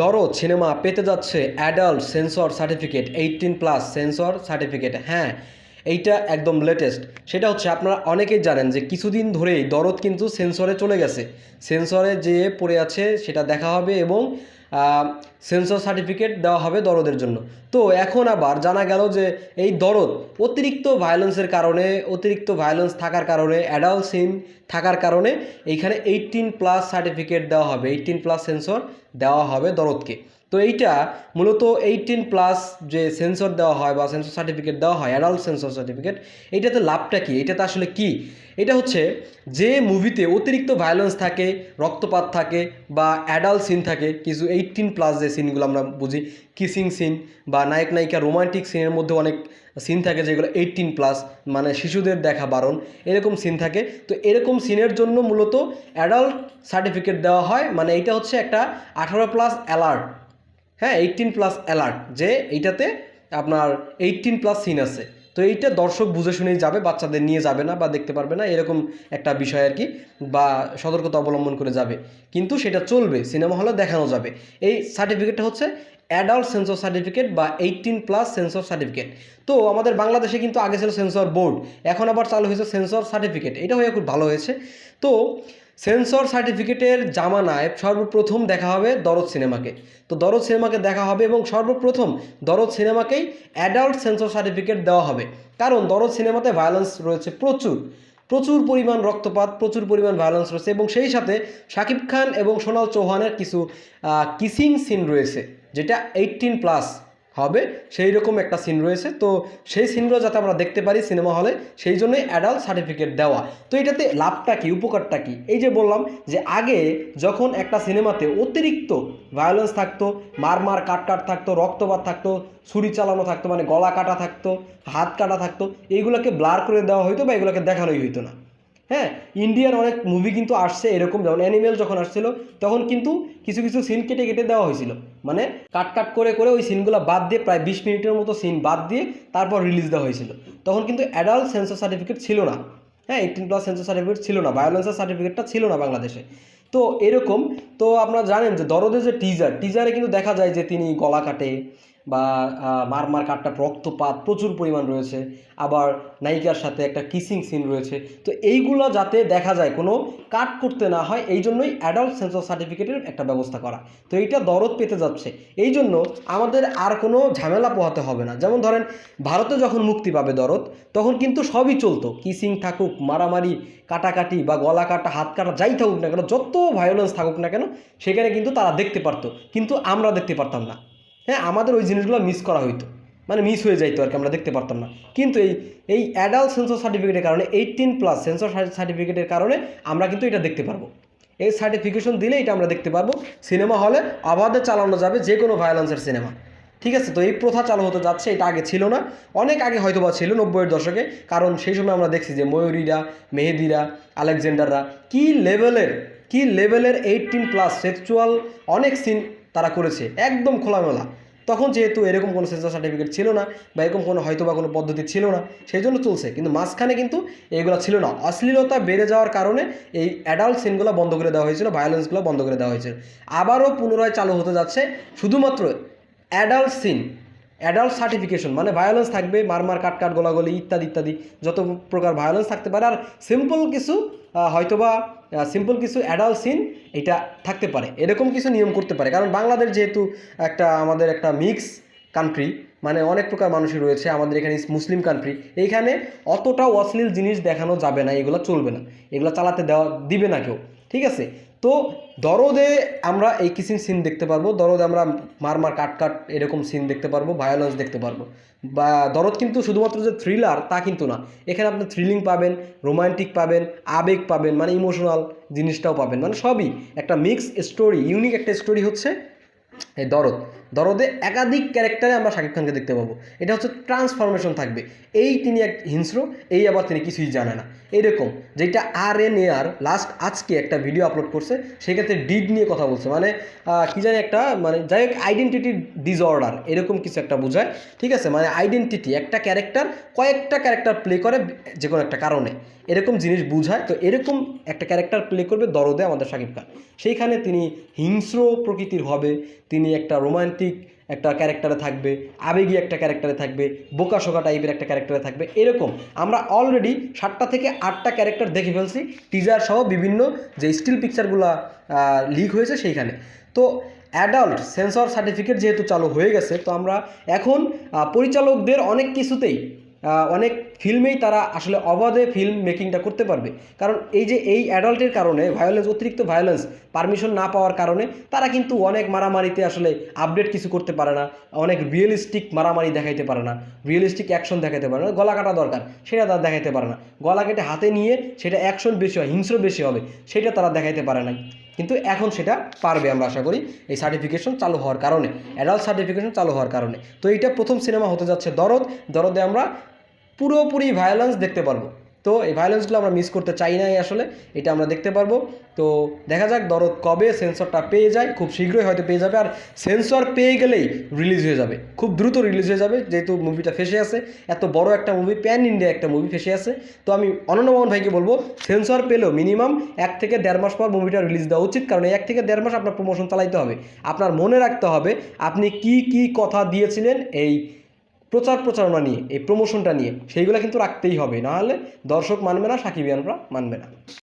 দরদ সিনেমা পেতে যাচ্ছে adult censor certificate eighteen plus censor certificate. হ্যাঁ এইটা একদম লেটেস্ট। সেটা হচ্ছে আপনারা অনেকেই জানেন যে কিছুদিন ধরেই দরদ কিন্তু সেন্সরে চলে গেছে। সেন্সরে যে পড়ে আছে, সেটা দেখা হবে এবং সেন্সর সার্টিফিকেট দেওয়া হবে দরদের জন্য। তো এখন আবার জানা গেল যে এই দরদ অতিরিক্ত ভায়োলেন্সের কারণে, অতিরিক্ত ভায়োলেন্স থাকার কারণে অ্যাডাল্ট সিন থাকার কারণে এইখানে এইটিন প্লাস সার্টিফিকেট দেওয়া হবে এইটিন প্লাস সেন্সর দেওয়া হবে দরদকে। তো এইটা মূলত এইটিন প্লাস যে সেন্সর দেওয়া হয় বা সেন্সর সার্টিফিকেট দেওয়া হয় অ্যাডাল্ট সেন্সর সার্টিফিকেট এইটাতে লাভটা কী? এটাতে আসলে কি? এটা হচ্ছে যে মুভিতে অতিরিক্ত ভায়োলেন্স থাকে, রক্তপাত থাকে বা অ্যাডাল্ট সিন থাকে, কিছু এইটিন প্লাস যে সিনগুলো আমরা বুঝি কিসিং সিন বা নায়ক নায়িকা রোমান্টিক সিনের মধ্যে অনেক সিন থাকে যেগুলো এইটিন প্লাস মানে শিশুদের দেখা বারণ, এরকম সিন থাকে। তো এরকম সিনের জন্য মূলত অ্যাডাল্ট সার্টিফিকেট দেওয়া হয় মানে এইটা হচ্ছে একটা আঠারো প্লাস অ্যালার্ট হ্যাঁ এইটিন প্লাস অ্যালার্ট যে এইটাতে আপনার এইটিন প্লাস সিন আছে। তো এইটা দর্শক বুঝে শুনেই যাবে, বাচ্চাদের নিয়ে যাবে না বা দেখতে পারবে না, এরকম একটা বিষয় আর কি, বা সতর্কতা অবলম্বন করে যাবে। কিন্তু সেটা চলবে, সিনেমা হলে দেখানো যাবে। এই সার্টিফিকেটটা হচ্ছে অ্যাডাল্ট সেন্সর সার্টিফিকেট বা এইটিন প্লাস সেন্সর সার্টিফিকেট তো আমাদের বাংলাদেশে কিন্তু আগে ছিল সেন্সর বোর্ড এখন আবার চালু হয়েছে সেন্সর সার্টিফিকেট এটা হয়ে খুব ভালো হয়েছে। তো সেন্সর সার্টিফিকেটের জামানায় সর্বপ্রথম দেখা হবে দরদ সিনেমাকে। তো দরদ সিনেমাকে দেখা হবে এবং সর্বপ্রথম দরদ সিনেমাকেই অ্যাডাল্ট সেন্সর সার্টিফিকেট দেওয়া হবে। কারণ দরদ সিনেমাতে ভায়োলেন্স রয়েছে প্রচুর। প্রচুর পরিমাণ রক্তপাত, প্রচুর পরিমাণ ভায়োলেন্স রয়েছে এবং সেই সাথে শাকিব খান এবং সোনাল চৌহানের কিছু কিসিং সিন রয়েছে, যেটা এইটিন প্লাস হবে সেই রকম একটা সিন রয়েছে। তো সেই সিনগুলো যাতে আমরা দেখতে পারি সিনেমা হলে সেই জন্যই অ্যাডাল্ট সার্টিফিকেট দেওয়া। তো এটাতে লাভটা কি, উপকারটা কি? এই যে বললাম যে আগে যখন একটা সিনেমাতে অতিরিক্ত ভায়োলেন্স থাকতো মার মার কাট কাট থাকতো, রক্তপাত থাকতো, ছুরি চালানো থাকতো মানে গলা কাটা থাকতো, হাত কাটা থাকতো, এইগুলোকে ব্লার করে দেওয়া হতো বা এগুলোকে দেখানোই হইতো না। হ্যাঁ ইন্ডিয়ান অনেক মুভি কিন্তু আসছে এরকম, যেমন অ্যানিমেল যখন আসছিল, তখন কিন্তু কিছু কিছু সিন কেটে কেটে দেওয়া হয়েছিল। মানে কাট কাট করে করে ওই সিনগুলো বাদ দিয়ে প্রায় বিশ মিনিটের মতো সিন বাদ দিয়ে তারপর রিলিজ দেওয়া হয়েছিল। তখন কিন্তু অ্যাডাল্ট সেন্সর সার্টিফিকেট ছিল না। হ্যাঁ এইটিন প্লাস সেন্সর সার্টিফিকেট ছিল না ভায়োলেন্সের সার্টিফিকেটটা ছিল না বাংলাদেশে। তো এরকম, তো আপনারা জানেন যে দরদের যে টিজার টিজারে কিন্তু দেখা যায় যে তিনি গলা কাটে বা মার মার কাটটা রক্তপাত প্রচুর পরিমাণ রয়েছে। আবার নায়িকার সাথে একটা কিসিং সিন রয়েছে। তো এইগুলো যাতে দেখা যায়, কোনো কাট করতে না হয়, এই জন্যই অ্যাডাল্ট সেন্সর সার্টিফিকেটের একটা ব্যবস্থা করা। তো এইটা দরদ পেতে যাচ্ছে। এই জন্য আমাদের আর কোনো ঝামেলা পোহাতে হবে না। যেমন ধরেন, ভারতে যখন মুক্তি পাবে দরদ, তখন কিন্তু সবই চলতো। কিসিং থাকুক, মারামারি, কাটাকাটি বা গলা কাটা, হাত কাটা, যাই থাকুক না কেন, যত ভায়োলেন্স থাকুক না কেন, সেখানে কিন্তু তারা দেখতে পারতো। কিন্তু আমরা দেখতে পারতাম না। হ্যাঁ আমাদের ওই জিনিসগুলো মিস করা হইতো। মানে মিস হয়ে যাইতো আর কি, আমরা দেখতে পারতাম না। কিন্তু এই এই অ্যাডাল্ট সেন্সর সার্টিফিকেটের কারণে এইটিন প্লাস সেন্সর সার্টিফিকেটের কারণে আমরা কিন্তু এটা দেখতে পারব। এই সার্টিফিকেশন দিলে এটা আমরা দেখতে পারব। সিনেমা হলে অবাধে চালানো যাবে যে কোনো ভায়োলেন্সের সিনেমা। ঠিক আছে? তো এই প্রথা চালু হতে যাচ্ছে, এটা আগে ছিল না। অনেক আগে হয়তো বা ছিল, নব্বইয়ের দশকে। কারণ সেই সময় আমরা দেখছি যে ময়ূরীরা, মেহেদিরা, আলেকজান্ডাররা, কী লেভেলের কী লেভেলের এইটিন প্লাস সেক্সুয়াল অনেক সিন তারা করেছে, একদম খোলামেলা। তখন যেহেতু এরকম কোনো সেন্সর সার্টিফিকেট ছিল না বা এরকম কোনো হয়তো বা কোনো পদ্ধতি ছিল না, সেই জন্য চলছে। কিন্তু মাঝখানে কিন্তু এইগুলো ছিল না। অশ্লীলতা বেড়ে যাওয়ার কারণে এই অ্যাডাল্ট সিনগুলো বন্ধ করে দেওয়া হয়েছিল ভায়োলেন্সগুলো বন্ধ করে দেওয়া হয়েছিল আবারও পুনরায় চালু হতে যাচ্ছে শুধুমাত্র অ্যাডাল্ট সিন অ্যাডাল্ট সার্টিফিকেশন মানে ভায়োলেন্স থাকবে, মারমার কাটকাট গোলাগুলি ইত্যাদি ইত্যাদি, যত প্রকার ভায়োলেন্স থাকতে পারে। আর সিম্পল কিছু হয়তোবা সিম্পল কিছু অ্যাডাল্ট সিন এটা থাকতে পারে। এরকম কিছু নিয়ম করতে পারে। কারণ বাংলাদেশ যেহেতু একটা, আমাদের একটা মিক্স কান্ট্রি মানে অনেক প্রকার মানুষই রয়েছে, আমাদের এখানে মুসলিম কান্ট্রি এইখানে অতটাও অশ্লীল জিনিস দেখানো যাবে না, এগুলো চলবে না। এগুলো চালাতে দেওয়া, দিবে না কেউ। ঠিক আছে? তো দরদে আমরা এই কিসিম সিন দেখতে পারব। দরদে আমরা মার মার কাট কাট এরকম সিন দেখতে পারব ভায়োলেন্স দেখতে পারব। বা দরদ কিন্তু শুধুমাত্র যে থ্রিলার তা কিন্তু না। এখানে আপনি থ্রিলিং পাবেন রোমান্টিক পাবেন, আবেগ পাবেন মানে ইমোশনাল জিনিসটাও পাবেন। মানে সবই একটা মিক্স স্টোরি ইউনিক একটা স্টোরি হচ্ছে এই দরদ। দরদে একাধিক ক্যারেক্টারে আমরা শাকিব খানকে দেখতে পাবো। এটা হচ্ছে ট্রান্সফরমেশন থাকবে। এই তিনি এক হিংস্র, এই আবার তিনি কিছুই জানে না। এরকম, যেটা আর এন এ আর লাস্ট আজকে একটা ভিডিও আপলোড করছে, সেক্ষেত্রে ডিড নিয়ে কথা বলছে। মানে কি জানি একটা মানে যাই হোক আইডেন্টিটি ডিসঅর্ডার এরকম কিছু একটা বোঝায়। ঠিক আছে? মানে আইডেন্টিটি একটা ক্যারেক্টার কয়েকটা ক্যারেক্টার প্লে করে যে কোনো একটা কারণে। এরকম জিনিস বুঝায়। তো এরকম একটা ক্যারেক্টার প্লে করবে দরদে আমাদের শাকিব খান। সেইখানে তিনি হিংস্র প্রকৃতির হবে, তিনি একটা রোমান্টিক একটা ক্যারেক্টারে থাকবে, আবেগী একটা ক্যারেক্টারে থাকবে বোকাশোকা টাইপের একটা ক্যারেক্টারে থাকবে, এরকম। আমরা অলরেডি সাতটা থেকে আটটা ক্যারেক্টার দেখে ফেলছি টিজার সহ বিভিন্ন যে স্টিল পিকচারগুলো লিক হয়েছে সেইখানে। তো অ্যাডাল্ট সেন্সর সার্টিফিকেট যেহেতু চালু হয়ে গেছে, তো আমরা এখন পরিচালকদের অনেক কিছুতেই অনেক ফিল্মেই তারা আসলে অবাধে ফিল্ম মেকিংটা করতে পারবে। কারণ এই যে এই অ্যাডাল্টের কারণে ভায়োলেন্স অতিরিক্ত ভায়োলেন্স পারমিশন না পাওয়ার কারণে তারা কিন্তু অনেক মারামারিতে আসলে আপডেট কিছু করতে পারে না, অনেক রিয়েলিস্টিক মারামারি দেখাইতে পারে না রিয়েলিস্টিক অ্যাকশন দেখাইতে পারে না, গলা কাটা দরকার সেটা তারা দেখাইতে পারে না। গলা কেটে হাতে নিয়ে সেটা অ্যাকশন বেশি হয়, হিংস্র বেশি হবে সেটা তারা দেখাইতে পারে না কিন্তু এখন সেটা পারবে আমরা আশা করি এই সার্টিফিকেশন চালু হওয়ার কারণে অ্যাডাল্ট সার্টিফিকেশন চালু হওয়ার কারণে। তো এইটা প্রথম সিনেমা হতে যাচ্ছে দরদ, দরদে আমরা পুরোপুরি ভায়োলেন্স দেখতে পারব। তো এই ভায়োলেন্সগুলো আমরা মিস করতে চাই নাই আসলে, এটা আমরা দেখতে পারব। তো দেখা যাক দরদ কবে সেন্সরটা পেয়ে যায়, খুব শীঘ্রই হয়তো পেয়ে যাবে। আর সেন্সর পেয়ে গেলেই রিলিজ হয়ে যাবে। খুব দ্রুত রিলিজ হয়ে যাবে, যেহেতু মুভিটা ফেসে আছে। এত বড় একটা মুভি প্যান ইন্ডিয়া একটা মুভি ফেসে আছে। তো আমি অনন্য মোহন ভাইকে বলব সেন্সর পেলেও মিনিমাম এক থেকে দেড় মাস পর মুভিটা রিলিজ দেওয়া উচিত। কারণ এক থেকে দেড় মাস আপনার প্রমোশন চালাইতে হবে। আপনার মনে রাখতে হবে, আপনি কি কি কথা দিয়েছিলেন এই প্রচার প্রচারণা নিয়ে, এই প্রমোশনটা নিয়ে, সেইগুলো কিন্তু রাখতেই হবে। নাহলে দর্শক মানবে না, সাকিবিয়ানরা মানবে না।